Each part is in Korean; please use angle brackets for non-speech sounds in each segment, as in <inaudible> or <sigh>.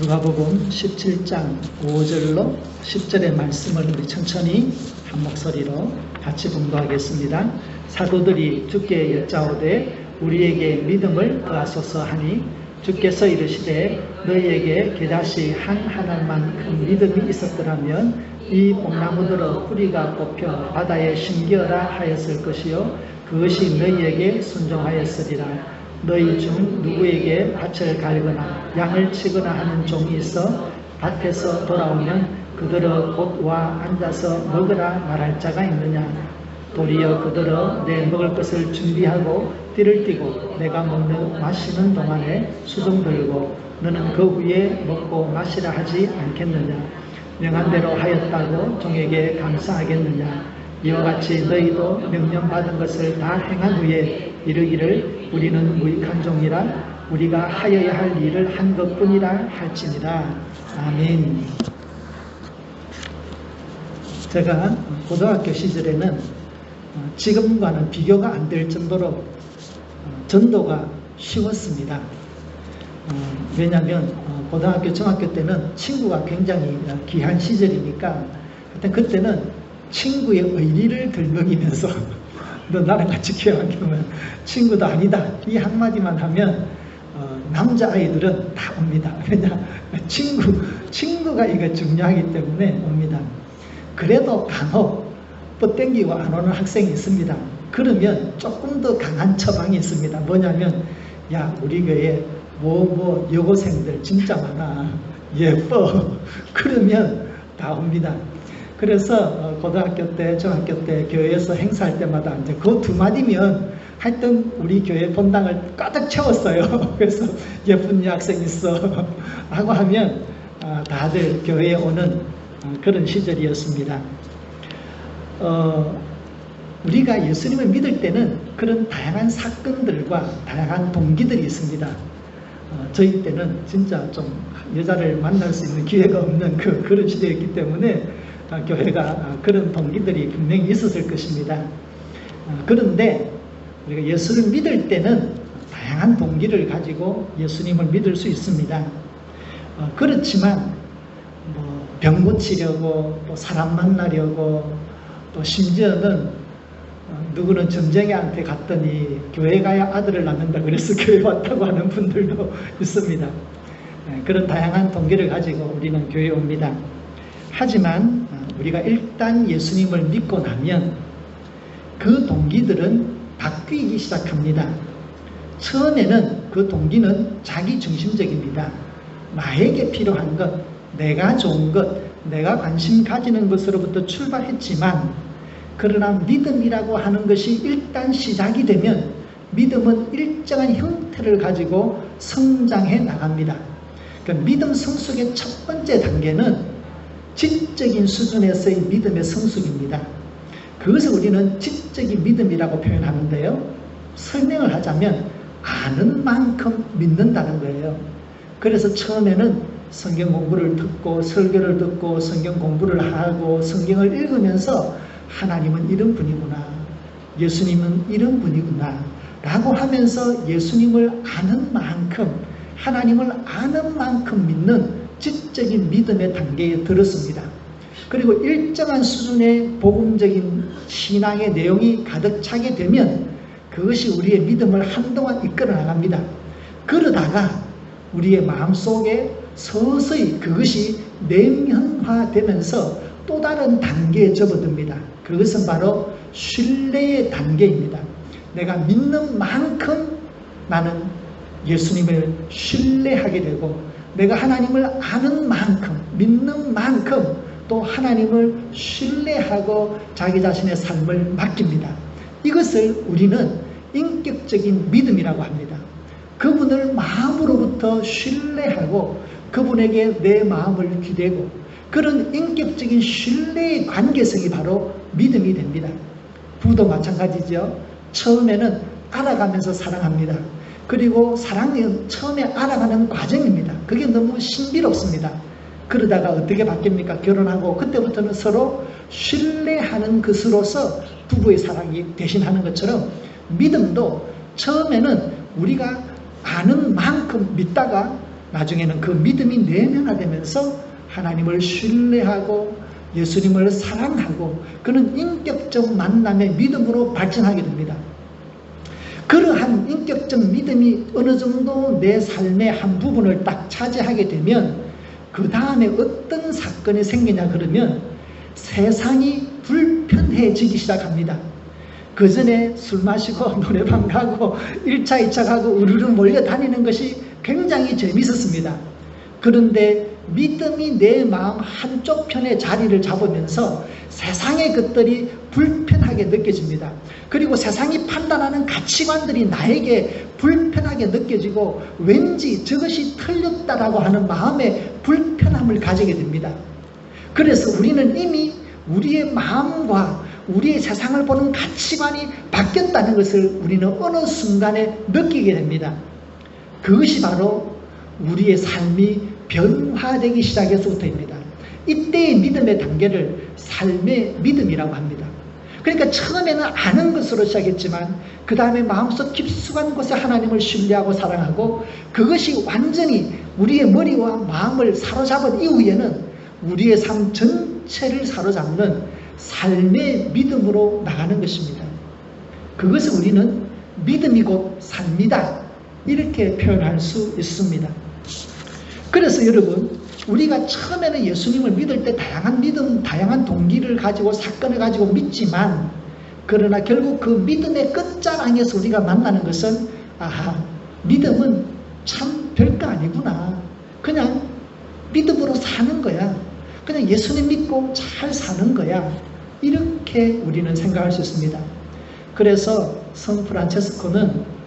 누가복음 17장 5절로 10절의 말씀을 우리 천천히 한 목소리로 같이 봉독하겠습니다. 사도들이 주께 여짜오되 우리에게 믿음을 더하소서 하니 주께서 이르시되 너희에게 게다시 한 하나만큼 믿음이 있었더라면 이 뽕나무들어 뿌리가 뽑혀 바다에 심기어라 하였을 것이요 그것이 너희에게 순종하였으리라 너희 중 누구에게 밭을 갈거나 양을 치거나 하는 종이 있어 밭에서 돌아오면 그들어 곧 와 앉아서 먹으라 말할 자가 있느냐? 도리어 그들어 내 먹을 것을 준비하고 띠를 띠고 내가 먹는 마시는 동안에 수종 들고 너는 그 후에 먹고 마시라 하지 않겠느냐? 명한 대로 하였다고 종에게 감사하겠느냐 이와 같이 너희도 명령받은 것을 다 행한 후에 이르기를 우리는 무익한 종이라 우리가 하여야 할 일을 한 것뿐이라 할지니라 아멘 제가 고등학교 시절에는 어, 지금과는 비교가 안 될 정도로 어, 전도가 쉬웠습니다. 어, 왜냐하면 고등학교, 중학교 때는 친구가 굉장히 귀한 시절이니까 하여튼 그때는 친구의 의리를 들먹이면서 <laughs> 너 나랑 같이 교회하면 친구도 아니다 이 한마디만 하면 남자 아이들은 다 옵니다. <laughs> 왜냐 친구, 친구가 이게 중요하기 때문에 옵니다. 그래도 간혹 뻗땡기고 안 오는 학생이 있습니다. 그러면 조금 더 강한 처방이 있습니다. 뭐냐면 야 우리 교회 뭐뭐 여고생들 진짜 많아 예뻐 <laughs> 그러면 다 옵니다. 그래서 어, 고등학교 때, 중학교 때 교회에서 행사할 때마다 이제 그 두 마디면 하여튼 우리 교회 본당을 가득 채웠어요. <laughs> 그래서 예쁜 여학생 있어 <laughs> 하고 하면 아, 다들 교회에 오는 어, 그런 시절이었습니다. 어, 우리가 예수님을 믿을 때는 그런 다양한 사건들과 다양한 동기들이 있습니다. 어, 저희 때는 진짜 좀 여자를 만날 수 있는 기회가 없는 그, 그런 시대였기 때문에 어, 교회가 그런 동기들이 분명히 있었을 것입니다. 어, 그런데 우리가 예수를 믿을 때는 다양한 동기를 가지고 예수님을 믿을 수 있습니다. 어, 그렇지만 병 고치려고 또 사람 만나려고 또 심지어는 어, 누구는 전쟁이한테 갔더니 교회 가야 아들을 낳는다 그래서 <laughs> 교회 왔다고 하는 분들도 <laughs> 있습니다. 네, 그런 다양한 동기를 가지고 우리는 교회에 옵니다. 하지만 어, 우리가 일단 예수님을 믿고 나면 그 동기들은 바뀌기 시작합니다. 처음에는 그 동기는 자기 중심적입니다. 나에게 필요한 것, 내가 좋은 것, 내가 관심 가지는 것으로부터 출발했지만 그러나 믿음이라고 하는 것이 일단 시작이 되면 믿음은 일정한 형태를 가지고 성장해 나갑니다. 그러니까 믿음 성숙의 첫 번째 단계는 지적인 수준에서의 믿음의 성숙입니다. 그것을 우리는 지적인 믿음이라고 표현하는데요. 설명을 하자면 아는 만큼 믿는다는 거예요. 그래서 처음에는 성경 공부를 듣고 설교를 듣고 성경 공부를 하고 성경을 읽으면서 하나님은 이런 분이구나. 예수님은 이런 분이구나. 라고 하면서 예수님을 아는 만큼 하나님을 아는 만큼 믿는 지적인 믿음의 단계에 들었습니다. 그리고 일정한 수준의 복음적인 신앙의 내용이 가득 차게 되면 그것이 우리의 믿음을 한동안 이끌어 나갑니다. 그러다가 우리의 마음 속에 서서히 그것이 냉현화되면서 또 다른 단계에 접어듭니다. 그것은 바로 신뢰의 단계입니다. 내가 믿는 만큼 나는 예수님을 신뢰하게 되고 내가 하나님을 아는 만큼 믿는 만큼 또 하나님을 신뢰하고 자기 자신의 삶을 맡깁니다. 이것을 우리는 인격적인 믿음이라고 합니다. 그분을 마음으로부터 신뢰하고 그분에게 내 마음을 기대고 그런 인격적인 신뢰의 관계성이 바로 믿음이 됩니다. 부도 마찬가지죠. 처음에는 알아가면서 사랑합니다. 그리고 사랑은 처음에 알아가는 과정입니다. 그게 너무 신비롭습니다. 그러다가 어떻게 바뀝니까? 결혼하고 그때부터는 서로 신뢰하는 것으로서 부부의 사랑이 대신하는 것처럼 믿음도 처음에는 우리가 아는 만큼 믿다가 나중에는 그 믿음이 내면화되면서 하나님을 신뢰하고 예수님을 사랑하고 그는 인격적 만남의 믿음으로 발전하게 됩니다. 그러한 인격적 믿음이 어느 정도 내 삶의 한 부분을 딱 차지하게 되면 그 다음에 어떤 사건이 생기냐 그러면 세상이 불편해지기 시작합니다. 그 전에 술 마시고 <laughs> 노래방 가고 1차, 2차 가고 우르르 몰려다니는 것이 굉장히 재밌었습니다. 그런데 믿음이 내 마음 한쪽 편에 자리를 잡으면서 세상의 것들이 불편하게 느껴집니다. 그리고 세상이 판단하는 가치관들이 나에게 불편하게 느껴지고 왠지 저것이 틀렸다라고 하는 마음의 불편함을 가지게 됩니다. 그래서 우리는 이미 우리의 마음과 우리의 세상을 보는 가치관이 바뀌었다는 것을 우리는 어느 순간에 느끼게 됩니다. 그것이 바로 우리의 삶이 변화되기 시작해서부터입니다. 이때의 믿음의 단계를 삶의 믿음이라고 합니다. 그러니까 처음에는 아는 것으로 시작했지만 그 다음에 마음속 깊숙한 곳에 하나님을 신뢰하고 사랑하고 그것이 완전히 우리의 머리와 마음을 사로잡은 이후에는 우리의 삶 전체를 사로잡는 삶의 믿음으로 나가는 것입니다. 그것을 우리는 믿음이 곧 삶이다. 이렇게 표현할 수 있습니다. 그래서 여러분, 우리가 처음에는 예수님을 믿을 때 다양한 믿음, 다양한 동기를 가지고 사건을 가지고 믿지만, 그러나 결국 그 믿음의 끝자락에서 우리가 만나는 것은, 아하, 믿음은 참 별거 아니구나. 그냥 믿음으로 사는 거야. 그냥 예수님 믿고 잘 사는 거야. 이렇게 우리는 생각할 수 있습니다. 그래서 성 프란체스코는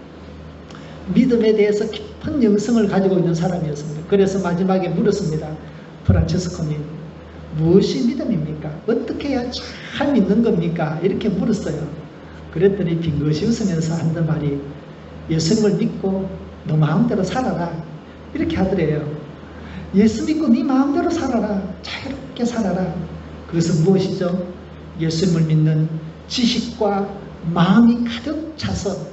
믿음에 대해서 깊은 영성을 가지고 있는 사람이었습니다. 그래서 마지막에 물었습니다. 프란체스코님, 무엇이 믿음입니까? 어떻게 해야 잘 믿는 겁니까? 이렇게 물었어요. 그랬더니 빙긋이 웃으면서 하는 말이 예수님을 믿고 너 마음대로 살아라. 이렇게 하더래요. 예수 믿고 네 마음대로 살아라. 자유롭게 살아라. 그래서 무엇이죠? 예수님을 믿는 지식과 마음이 가득 차서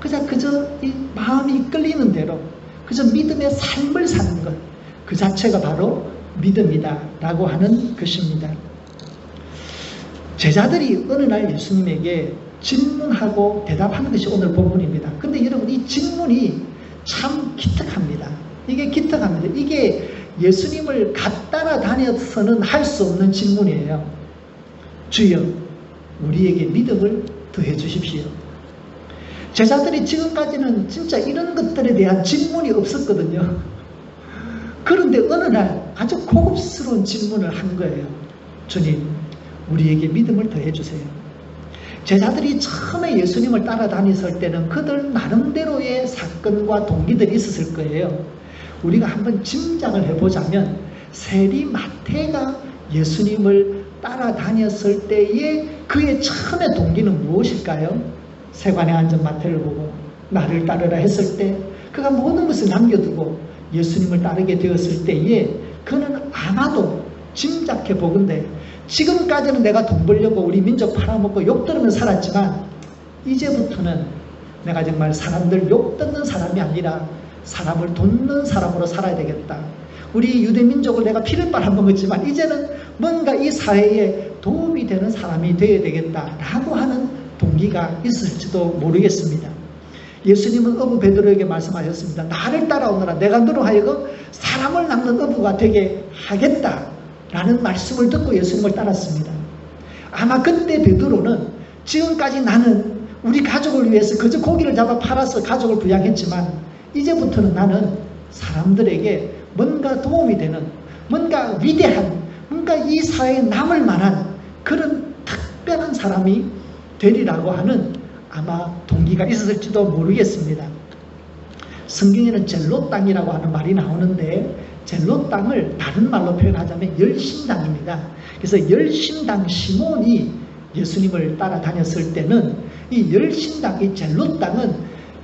그저 그저 이 마음이 끌리는 대로 그저 믿음의 삶을 사는 것 그 자체가 바로 믿음이다라고 하는 것입니다. 제자들이 어느 날 예수님에게 질문하고 대답하는 것이 오늘 본문입니다. 근데 여러분 이 질문이 참 기특합니다. 이게 기특합니다. 이게 예수님을 갖따라 다녀서는 할 수 없는 질문이에요. 주여, 우리에게 믿음을 더해 주십시오. 제자들이 지금까지는 진짜 이런 것들에 대한 질문이 없었거든요. 그런데 어느 날 아주 고급스러운 질문을 한 거예요. 주님, 우리에게 믿음을 더해 주세요. 제자들이 처음에 예수님을 따라다녔을 때는 그들 나름대로의 사건과 동기들이 있었을 거예요. 우리가 한번 짐작을 해보자면 세리 마태가 예수님을 따라다녔을 때의 그의 처음의 동기는 무엇일까요? 세관에 앉은 마태를 보고 나를 따르라 했을 때 그가 모든 것을 남겨두고 예수님을 따르게 되었을 때에 그는 아마도 짐작해 보건대 지금까지는 내가 돈 벌려고 우리 민족 팔아먹고 욕 들으면 살았지만 이제부터는 내가 정말 사람들 욕 듣는 사람이 아니라 사람을 돕는 사람으로 살아야 되겠다. 우리 유대 민족을 내가 피를 빨아먹었지만 이제는 뭔가 이 사회에 도움이 되는 사람이 되어야 되겠다라고 하는 동기가 있을지도 모르겠습니다. 예수님은 어부 베드로에게 말씀하셨습니다. 나를 따라오너라. 내가 너로 하여금 사람을 낚는 어부가 되게 하겠다 라는 말씀을 듣고 예수님을 따랐습니다. 아마 그때 베드로는 지금까지 나는 우리 가족을 위해서 그저 고기를 잡아 팔아서 가족을 부양했지만 이제부터는 나는 사람들에게 뭔가 도움이 되는 뭔가 위대한 뭔가 이 사회에 남을 만한 그런 특별한 사람이 되리라고 하는 아마 동기가 있었을지도 모르겠습니다. 성경에는 젤로 땅이라고 하는 말이 나오는데 젤로 땅을 다른 말로 표현하자면 열심당입니다. 그래서 열심당 시몬이 예수님을 따라다녔을 때는 이 열심당, 이 젤로 땅은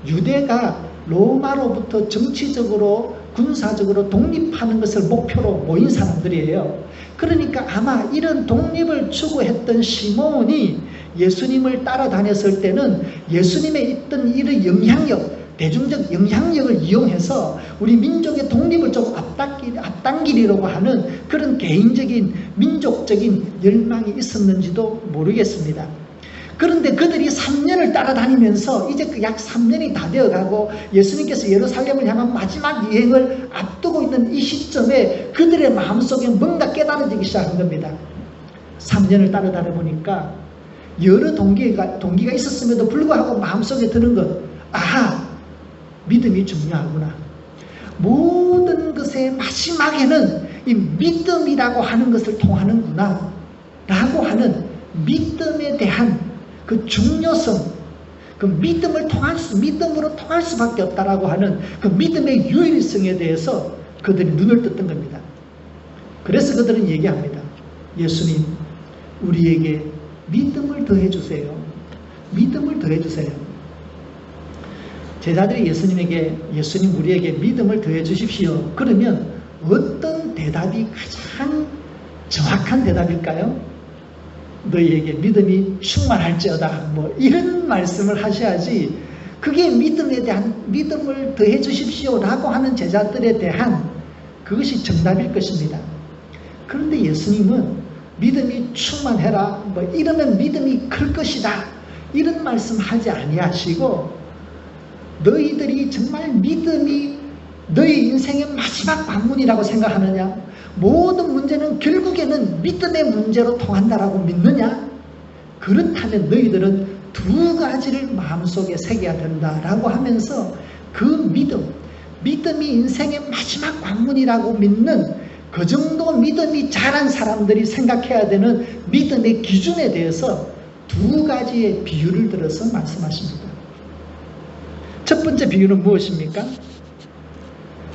유대가 로마로부터 정치적으로 군사적으로 독립하는 것을 목표로 모인 사람들이에요. 그러니까 아마 이런 독립을 추구했던 시몬이 예수님을 따라다녔을 때는 예수님의 있던 이런 영향력, 대중적 영향력을 이용해서 우리 민족의 독립을 좀 앞당기, 앞당기려고 하는 그런 개인적인 민족적인 열망이 있었는지도 모르겠습니다. 그런데 그들이 3년을 따라다니면서 이제 그 약 3년이 다 되어가고 예수님께서 예루살렘을 향한 마지막 여행을 앞두고 있는 이 시점에 그들의 마음속에 뭔가 깨달아지기 시작한 겁니다. 3년을 따라다녀 보니까 여러 동기가, 동기가 있었음에도 불구하고 마음속에 드는 것, 아하, 믿음이 중요하구나. 모든 것의 마지막에는 이 믿음이라고 하는 것을 통하는구나. 라고 하는 믿음에 대한 그 중요성, 그 믿음을 통할 수, 믿음으로 통할 수밖에 없다라고 하는 그 믿음의 유일성에 대해서 그들이 눈을 떴던 겁니다. 그래서 그들은 얘기합니다. 예수님, 우리에게 믿음을 더해 주세요. 믿음을 더해 주세요. 제자들이 예수님에게 예수님 우리에게 믿음을 더해 주십시오. 그러면 어떤 대답이 가장 정확한 대답일까요? 너희에게 믿음이 충만할지어다. 뭐 이런 말씀을 하셔야지 그게 믿음에 대한 믿음을 더해 주십시오라고 하는 제자들에 대한 그것이 정답일 것입니다. 그런데 예수님은 믿음이 충만해라. 뭐 이러면 믿음이 클 것이다. 이런 말씀 하지 아니하시고 너희들이 정말 믿음이 너희 인생의 마지막 관문이라고 생각하느냐? 모든 문제는 결국에는 믿음의 문제로 통한다라고 믿느냐? 그렇다면 너희들은 두 가지를 마음속에 새겨야 된다라고 하면서 그 믿음, 믿음이 인생의 마지막 관문이라고 믿는 그 정도 믿음이 자란 사람들이 생각해야 되는 믿음의 기준에 대해서 두 가지의 비유를 들어서 말씀하십니다. 첫 번째 비유는 무엇입니까?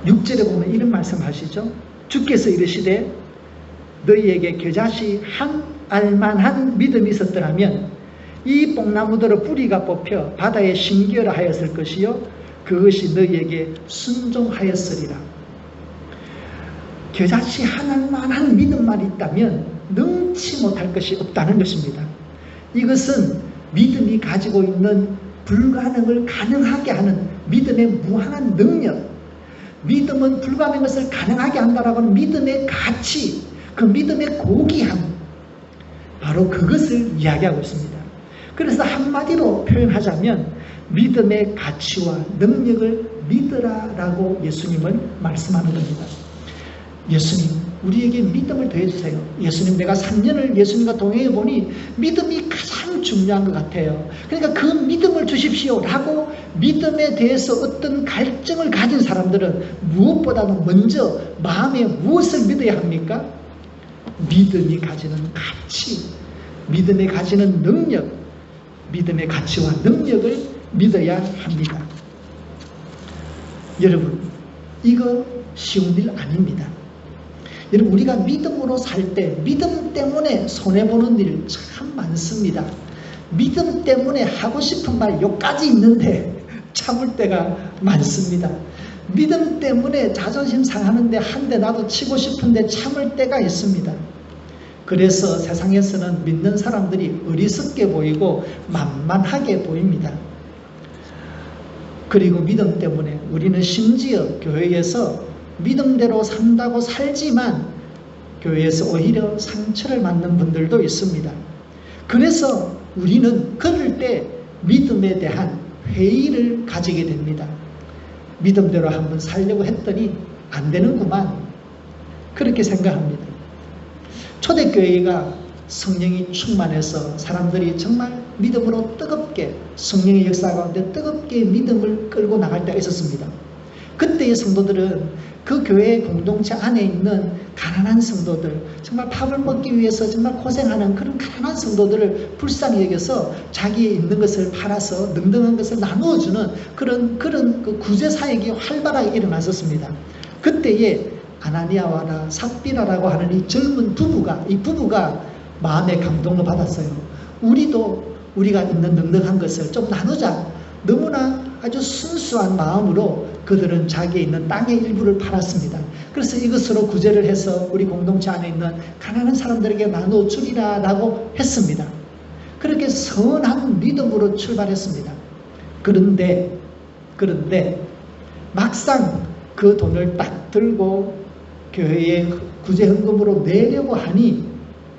6절에 보면 이런 말씀 하시죠. 주께서 이르시되 너희에게 겨자씨 한 알만한 믿음이 있었더라면 이 뽕나무들의 뿌리가 뽑혀 바다에 심기어라 하였을 것이요 그것이 너희에게 순종하였으리라. 겨자씨 하나만 한 믿음만 있다면 능치 못할 것이 없다는 것입니다. 이것은 믿음이 가지고 있는 불가능을 가능하게 하는 믿음의 무한한 능력, 믿음은 불가능한 것을 가능하게 한다라고 하는 믿음의 가치, 그 믿음의 고귀함, 바로 그것을 이야기하고 있습니다. 그래서 한마디로 표현하자면 믿음의 가치와 능력을 믿으라라고 예수님은 말씀하는 겁니다. 예수님, 우리에게 믿음을 더해주세요. 예수님, 내가 3년을 예수님과 동행해 보니 믿음이 가장 중요한 것 같아요. 그러니까 그 믿음을 주십시오. 라고 믿음에 대해서 어떤 갈증을 가진 사람들은 무엇보다도 먼저 마음에 무엇을 믿어야 합니까? 믿음이 가지는 가치, 믿음이 가지는 능력, 믿음의 가치와 능력을 믿어야 합니다. 여러분, 이거 쉬운 일 아닙니다. 여러분 우리가 믿음으로 살 때 믿음 때문에 손해보는 일 참 많습니다. 믿음 때문에 하고 싶은 말 여기까지 있는데 <laughs> 참을 때가 많습니다. 믿음 때문에 자존심 상하는데 한 대 나도 치고 싶은데 참을 때가 있습니다. 그래서 세상에서는 믿는 사람들이 어리석게 보이고 만만하게 보입니다. 그리고 믿음 때문에 우리는 심지어 교회에서 믿음대로 산다고 살지만 교회에서 오히려 상처를 받는 분들도 있습니다. 그래서 우리는 그럴 때 믿음에 대한 회의를 가지게 됩니다. 믿음대로 한번 살려고 했더니 안 되는구만. 그렇게 생각합니다. 초대교회가 성령이 충만해서 사람들이 정말 믿음으로 뜨겁게 성령의 역사 가운데 뜨겁게 믿음을 끌고 나갈 때가 있었습니다. 그때의 성도들은 그 교회 공동체 안에 있는 가난한 성도들, 정말 밥을 먹기 위해서 정말 고생하는 그런 가난한 성도들을 불쌍히 여겨서 자기의 있는 것을 팔아서 능등한 것을 나누어주는 그런, 그런 그 구제 사역이 활발하게 일어났었습니다. 그때에 아나니아와라 삽비라라고 하는 이 젊은 부부가, 이 부부가 마음의 감동을 받았어요. 우리도 우리가 있는 능력한 것을 좀 나누자. 너무나 아주 순수한 마음으로 그들은 자기의 있는 땅의 일부를 팔았습니다. 그래서 이것으로 구제를 해서 우리 공동체 안에 있는 가난한 사람들에게 나누어 주리라 라고 했습니다. 그렇게 선한 믿음으로 출발했습니다. 그런데 그런데 막상 그 돈을 딱 들고 교회에 구제 헌금으로 내려고 하니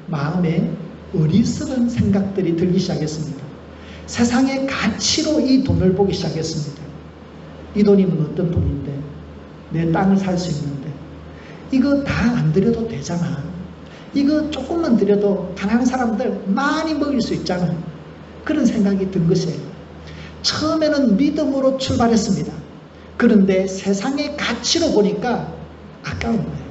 마음에 어리석은 생각들이 들기 시작했습니다. 세상의 가치로 이 돈을 보기 시작했습니다. 이 돈이면 어떤 돈인데 내 땅을 살 수 있는데 이거 다안 들여도 되잖아. 이거 조금만 들여도 가난한 사람들 많이 먹일 수 있잖아. 그런 생각이 든 것이에요. 처음에는 믿음으로 출발했습니다. 그런데 세상의 가치로 보니까 아까운 거예요.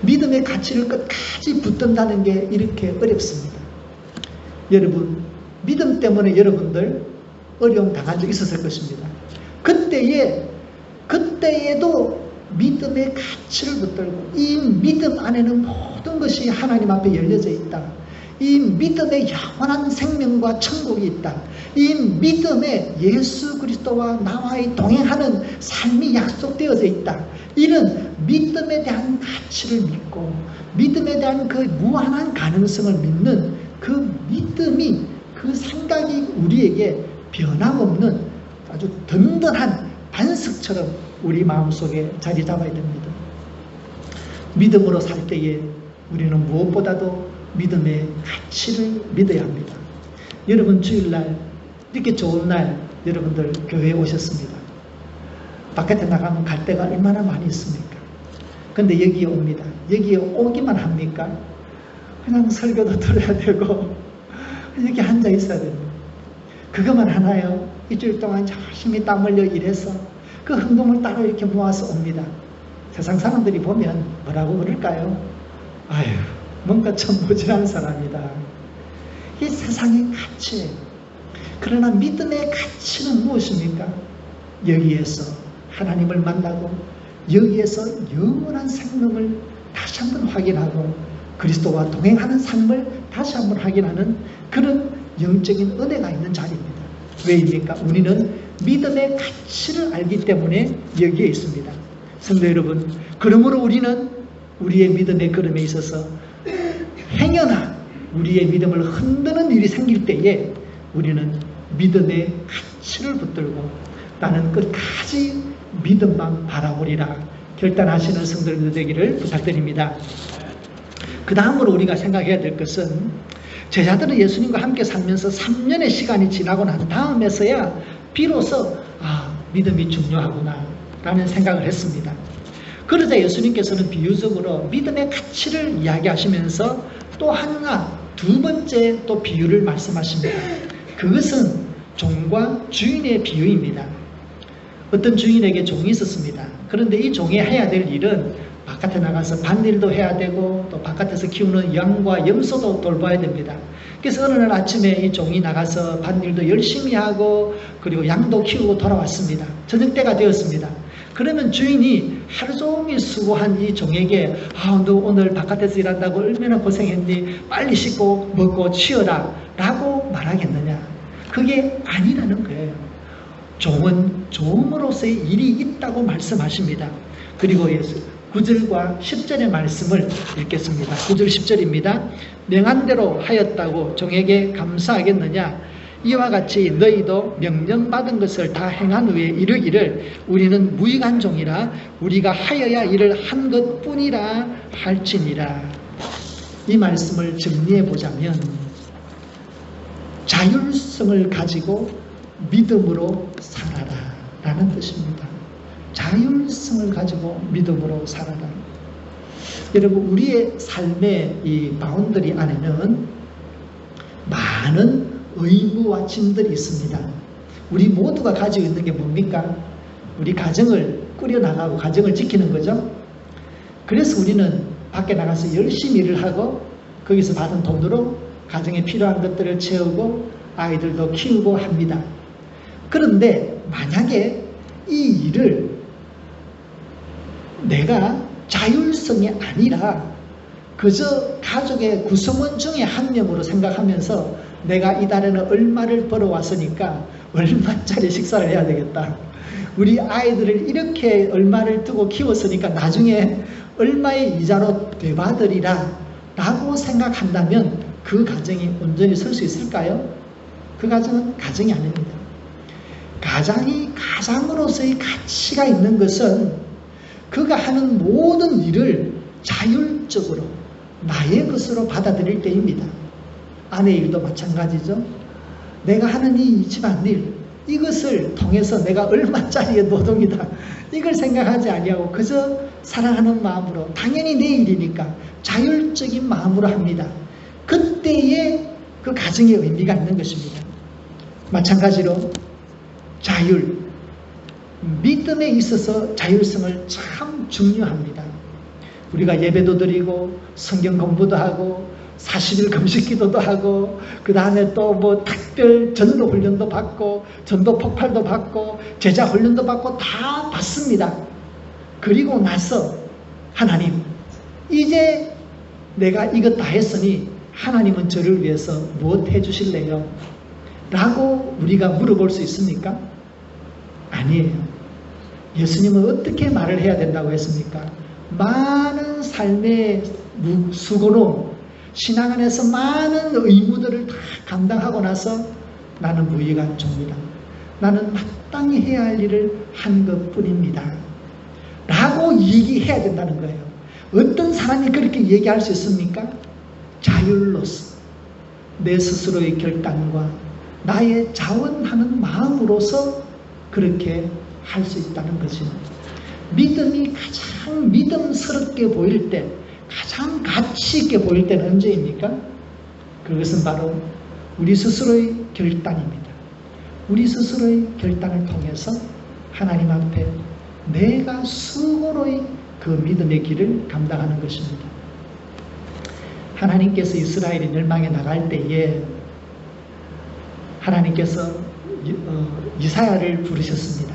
믿음의 가치를 끝까지 붙든다는 게 이렇게 어렵습니다. 여러분, 믿음 때문에 여러분들 어려움 당한 적 있었을 것입니다. 그때에, 그때에도 믿음의 가치를 붙들고 이 믿음 안에는 모든 것이 하나님 앞에 열려져 있다. 이 믿음에 영원한 생명과 천국이 있다. 이 믿음에 예수 그리스도와 나와의 동행하는 삶이 약속되어져 있다. 이런 믿음에 대한 가치를 믿고 믿음에 대한 그 무한한 가능성을 믿는 그 믿음이 그 생각이 우리에게 변함없는 아주 든든한 반석처럼 우리 마음속에 자리 잡아야 됩니다. 믿음으로 살 때에 우리는 무엇보다도 믿음의 가치를 믿어야 합니다. 여러분 주일날 이렇게 좋은 날 여러분들 교회에 오셨습니다. 바깥에 나가면 갈 데가 얼마나 많이 있습니까? 근데 여기에 옵니다. 여기에 오기만 합니까? 그냥 설교도 <laughs> 들어야 되고 여기 앉아 있어야 됩니다. 그것만 하나요? 일주일 동안 열심히 땀 흘려 일해서 그 헌금을 따로 이렇게 모아서 옵니다. 세상 사람들이 보면 뭐라고 그럴까요? 아유, 뭔가 참 모질한 사람이다. 이 세상의 가치. 그러나 믿음의 가치는 무엇입니까? 여기에서 하나님을 만나고 여기에서 영원한 생명을 다시 한번 확인하고 그리스도와 동행하는 삶을 다시 한번 확인하는 그런 영적인 은혜가 있는 자리입니다. 왜입니까? 우리는 믿음의 가치를 알기 때문에 여기에 있습니다. 성도 여러분, 그러므로 우리는 우리의 믿음의 걸음에 있어서 행여나 우리의 믿음을 흔드는 일이 생길 때에 우리는 믿음의 가치를 붙들고 나는 끝까지 믿음만 바라보리라 결단하시는 성도들 되기를 부탁드립니다. 그 다음으로 우리가 생각해야 될 것은 제자들은 예수님과 함께 살면서 3년의 시간이 지나고 난 다음에서야 비로소 아 믿음이 중요하구나 라는 생각을 했습니다. 그러자 예수님께서는 비유적으로 믿음의 가치를 이야기하시면서 또 하나 두 번째 또 비유를 말씀하십니다. 그것은 종과 주인의 비유입니다. 어떤 주인에게 종이 있었습니다. 그런데 이 종이 해야 될 일은 바깥에 나가서 밭일도 해야 되고 또 바깥에서 키우는 양과 염소도 돌봐야 됩니다. 그래서 어느 날 아침에 이 종이 나가서 밭일도 열심히 하고 그리고 양도 키우고 돌아왔습니다. 저녁 때가 되었습니다. 그러면 주인이 하루 종일 수고한 이 종에게 아, 너 오늘 바깥에서 일한다고 얼마나 고생했니? 빨리 씻고 먹고 치어라 라고 말하겠느냐? 그게 아니라는 거예요. 종은 종으로서의 일이 있다고 말씀하십니다. 그리고 예수 9절과 10절의 말씀을 읽겠습니다. 9절 10절입니다. 명한 대로 하였다고 종에게 감사하겠느냐? 이와 같이 너희도 명령받은 것을 다 행한 후에 이르기를 우리는 무익한 종이라 우리가 하여야 일을 한 것뿐이라 할지니라. 이 말씀을 정리해 보자면 자율성을 가지고 믿음으로 살아라 라는 뜻입니다. 자율성을 가지고 믿음으로 살아라. 여러분, 우리의 삶의 이 바운더리 안에는 많은 의무와 짐들이 있습니다. 우리 모두가 가지고 있는 게 뭡니까? 우리 가정을 꾸려나가고 가정을 지키는 거죠. 그래서 우리는 밖에 나가서 열심히 일을 하고 거기서 받은 돈으로 가정에 필요한 것들을 채우고 아이들도 키우고 합니다. 그런데 만약에 이 일을 내가 자율성이 아니라 그저 가족의 구성원 중에 한 명으로 생각하면서 내가 이달에는 얼마를 벌어왔으니까 얼마짜리 식사를 해야 되겠다. 우리 아이들을 이렇게 얼마를 두고 키웠으니까 나중에 얼마의 이자로 되받으리라 라고 생각한다면 그 가정이 온전히 설 수 있을까요? 그 가정은 가정이 아닙니다. 가장이 가장으로서의 가치가 있는 것은 그가 하는 모든 일을 자율적으로 나의 것으로 받아들일 때입니다. 아내 일도 마찬가지죠. 내가 하는 이 집안일 이것을 통해서 내가 얼마짜리의 노동이다 이걸 생각하지 아니하고 그저 사랑하는 마음으로 당연히 내 일이니까 자율적인 마음으로 합니다. 그때에 그 가정의 의미가 있는 것입니다. 마찬가지로 자율 믿음에 있어서 자율성을 참 중요합니다. 우리가 예배도 드리고 성경 공부도 하고 40일 금식 기도도 하고 그 다음에 또 뭐 특별 전도 훈련도 받고 전도 폭발도 받고 제자 훈련도 받고 다 받습니다. 그리고 나서 하나님 이제 내가 이것 다 했으니 하나님은 저를 위해서 무엇 해주실래요? 라고 우리가 물어볼 수 있습니까? 아니에요. 예수님은 어떻게 말을 해야 된다고 했습니까? 많은 삶의 수고로 신앙 안에서 많은 의무들을 다 감당하고 나서 나는 무의간종이다. 나는 마땅히 해야 할 일을 한 것 뿐입니다. 라고 얘기해야 된다는 거예요. 어떤 사람이 그렇게 얘기할 수 있습니까? 자율로서 내 스스로의 결단과 나의 자원하는 마음으로서 그렇게 할 수 있다는 거죠. 믿음이 가장 믿음스럽게 보일 때, 가장 가치 있게 보일 때는 언제입니까? 그것은 바로 우리 스스로의 결단입니다. 우리 스스로의 결단을 통해서 하나님 앞에 내가 수고로의 그 믿음의 길을 감당하는 것입니다. 하나님께서 이스라엘이 멸망에 나갈 때에 하나님께서 어, 이사야를 부르셨습니다.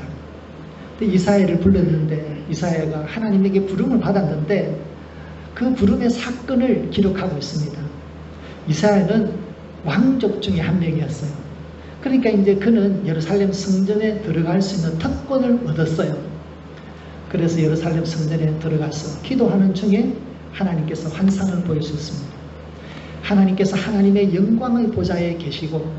이사야를 불렀는데 이사야가 하나님에게 부름을 받았는데 그 부름의 사건을 기록하고 있습니다. 이사야는 왕족 중에 한 명이었어요. 그러니까 이제 그는 예루살렘 성전에 들어갈 수 있는 특권을 얻었어요. 그래서 예루살렘 성전에 들어가서 기도하는 중에 하나님께서 환상을 보여주셨습니다. 하나님께서 하나님의 영광의 보좌에 계시고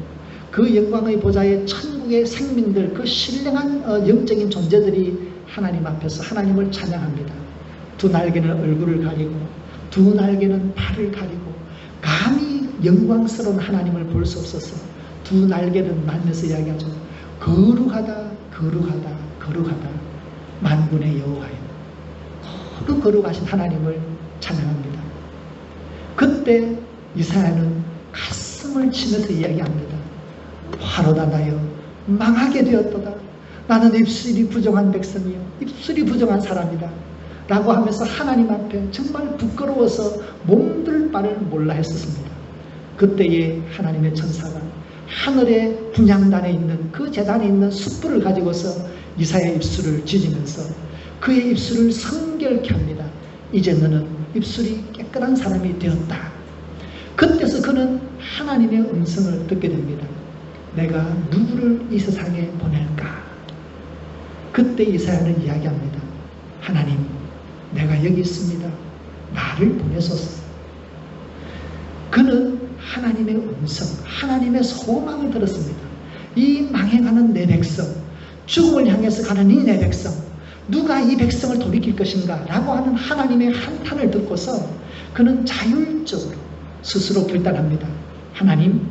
그 영광의 보좌에 천 국의 생민들, 그 신령한 어, 영적인 존재들이 하나님 앞에서 하나님을 찬양합니다. 두 날개는 얼굴을 가리고, 두 날개는 발을 가리고, 감히 영광스러운 하나님을 볼 수 없어서 두 날개는 만면서 이야기하죠. 거룩하다, 거룩하다, 거룩하다. 만군의 여호와여. 그 거룩하신 하나님을 찬양합니다. 그때 이사야는 가슴을 치면서 이야기합니다. 화로다 나여 망하게 되었도다. 나는 입술이 부정한 백성이요. 입술이 부정한 사람이다. 라고 하면서 하나님 앞에 정말 부끄러워서 몸둘 바를 몰라 했었습니다. 그때에 하나님의 천사가 하늘의 분양단에 있는 그 재단에 있는 숯불을 가지고서 이사의 입술을 지지면서 그의 입술을 성결케 합니다. 이제 너는 입술이 깨끗한 사람이 되었다. 그때서 그는 하나님의 음성을 듣게 됩니다. 내가 누구를 이 세상에 보낼까? 그때 이사야는 이야기합니다. 하나님, 내가 여기 있습니다. 나를 보내소서. 그는 하나님의 음성, 하나님의 소망을 들었습니다. 이 망해가는 내 백성, 죽음을 향해서 가는 이 내 백성, 누가 이 백성을 돌이킬 것인가? 라고 하는 하나님의 한탄을 듣고서 그는 자율적으로 스스로 결단합니다. 하나님,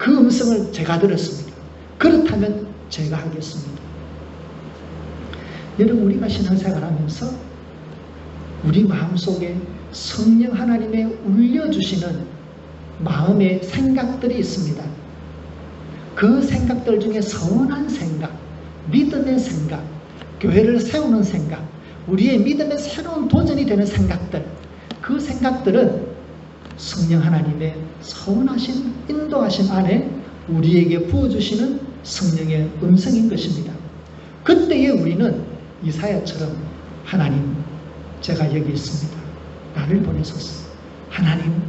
그 음성을 제가 들었습니다. 그렇다면 제가 하겠습니다. 여러분, 우리가 신앙생활 하면서 우리 마음속에 성령 하나님의 울려주시는 마음의 생각들이 있습니다. 그 생각들 중에 선한 생각, 믿음의 생각, 교회를 세우는 생각, 우리의 믿음의 새로운 도전이 되는 생각들, 그 생각들은 성령 하나님의 선하신 인도하신 안에 우리에게 부어주시는 성령의 음성인 것입니다. 그때에 우리는 이사야처럼 하나님, 제가 여기 있습니다. 나를 보내소서. 하나님,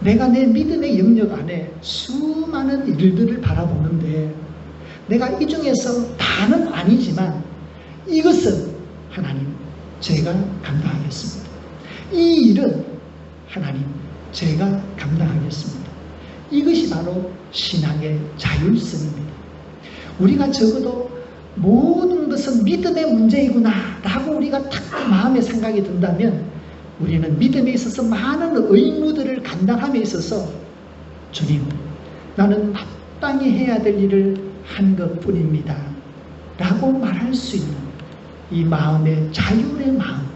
내가 내 믿음의 영역 안에 수많은 일들을 바라보는데 내가 이 중에서 다는 아니지만 이것은 하나님 제가 감당하겠습니다. 이 일은 하나님 제가 감당하겠습니다. 이것이 바로 신앙의 자율성입니다. 우리가 적어도 모든 것은 믿음의 문제이구나 라고 우리가 탁 마음에 생각이 든다면 우리는 믿음에 있어서 많은 의무들을 감당함에 있어서 주님 나는 마땅히 해야 될 일을 한 것뿐입니다 라고 말할 수 있는 이 마음의 자율의 마음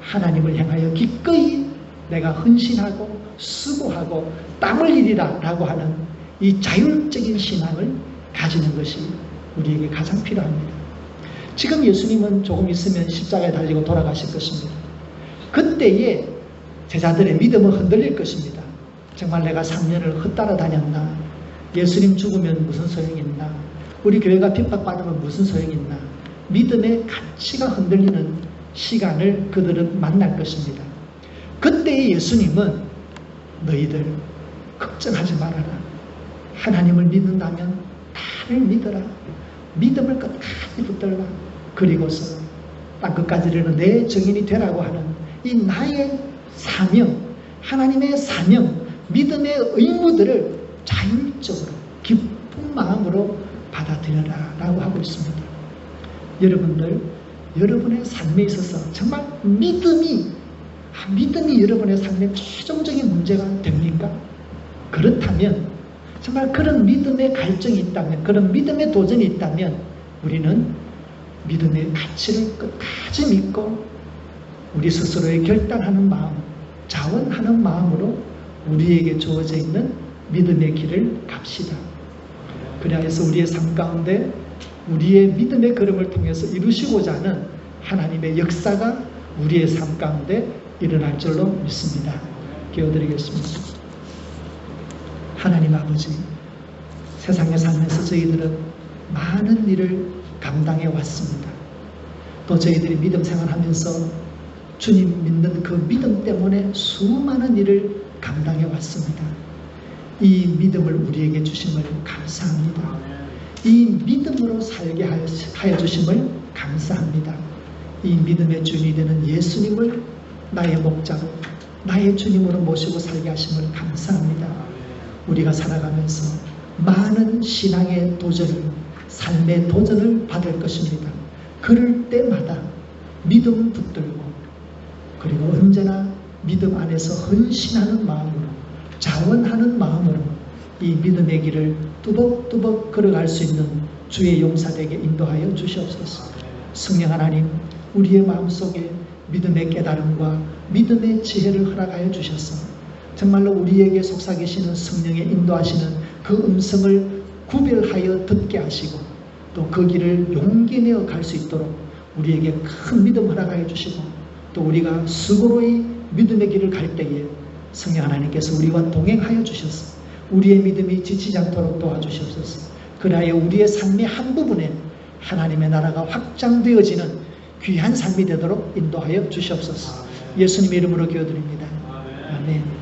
하나님을 향하여 기꺼이 내가 헌신하고 수고하고 땀 흘리리라 라고 하는 이 자율적인 신앙을 가지는 것이 우리에게 가장 필요합니다. 지금 예수님은 조금 있으면 십자가에 달리고 돌아가실 것입니다. 그때에 제자들의 믿음은 흔들릴 것입니다. 정말 내가 3년을 헛따라 다녔나? 예수님 죽으면 무슨 소용이 있나? 우리 교회가 핍박받으면 무슨 소용이 있나? 믿음의 가치가 흔들리는 시간을 그들은 만날 것입니다. 그때 예수님은 너희들 걱정하지 말아라. 하나님을 믿는다면 나를 믿어라. 믿음을 끝까지 붙들라. 그리고서 땅 끝까지 이르는 내 증인이 되라고 하는 이 나의 사명, 하나님의 사명, 믿음의 의무들을 자율적으로 기쁜 마음으로 받아들여라 라고 하고 있습니다. 여러분들, 여러분의 삶에 있어서 정말 믿음이, 아, 믿음이 여러분의 삶의 최종적인 문제가 됩니까? 그렇다면, 정말 그런 믿음의 갈증이 있다면, 그런 믿음의 도전이 있다면, 우리는 믿음의 가치를 끝까지 믿고, 우리 스스로의 결단하는 마음, 자원하는 마음으로 우리에게 주어져 있는 믿음의 길을 갑시다. 그래서 우리의 삶 가운데 우리의 믿음의 걸음을 통해서 이루시고자 하는 하나님의 역사가 우리의 삶 가운데 일어날 줄로 믿습니다. 기도드리겠습니다. 하나님 아버지, 세상에 살면서 저희들은 많은 일을 감당해 왔습니다. 또 저희들이 믿음 생활하면서 주님 믿는 그 믿음 때문에 수많은 일을 감당해 왔습니다. 이 믿음을 우리에게 주심을 감사합니다. 이 믿음으로 살게 하여 주심을 감사합니다. 이 믿음의 주인이 되는 예수님을 나의 목자로, 나의 주님으로 모시고 살게 하심을 감사합니다. 우리가 살아가면서 많은 신앙의 도전을, 삶의 도전을 받을 것입니다. 그럴 때마다 믿음을 붙들고, 그리고 언제나 믿음 안에서 헌신하는 마음으로, 자원하는 마음으로 이 믿음의 길을 뚜벅뚜벅 걸어갈 수 있는 주의 용사되게 인도하여 주시옵소서. 성령 하나님, 우리의 마음속에 믿음의 깨달음과 믿음의 지혜를 허락하여 주셔서 정말로 우리에게 속삭이시는 성령의 인도하시는 그 음성을 구별하여 듣게 하시고 또 그 길을 용기 내어 갈 수 있도록 우리에게 큰 믿음 허락하여 주시고 또 우리가 수고로이 믿음의 길을 갈 때에 성령 하나님께서 우리와 동행하여 주셔서 우리의 믿음이 지치지 않도록 도와주시옵소서. 그리하여 우리의 삶의 한 부분에 하나님의 나라가 확장되어지는 귀한 삶이 되도록 인도하여 주시옵소서. 예수님의 이름으로 기도드립니다. 아멘.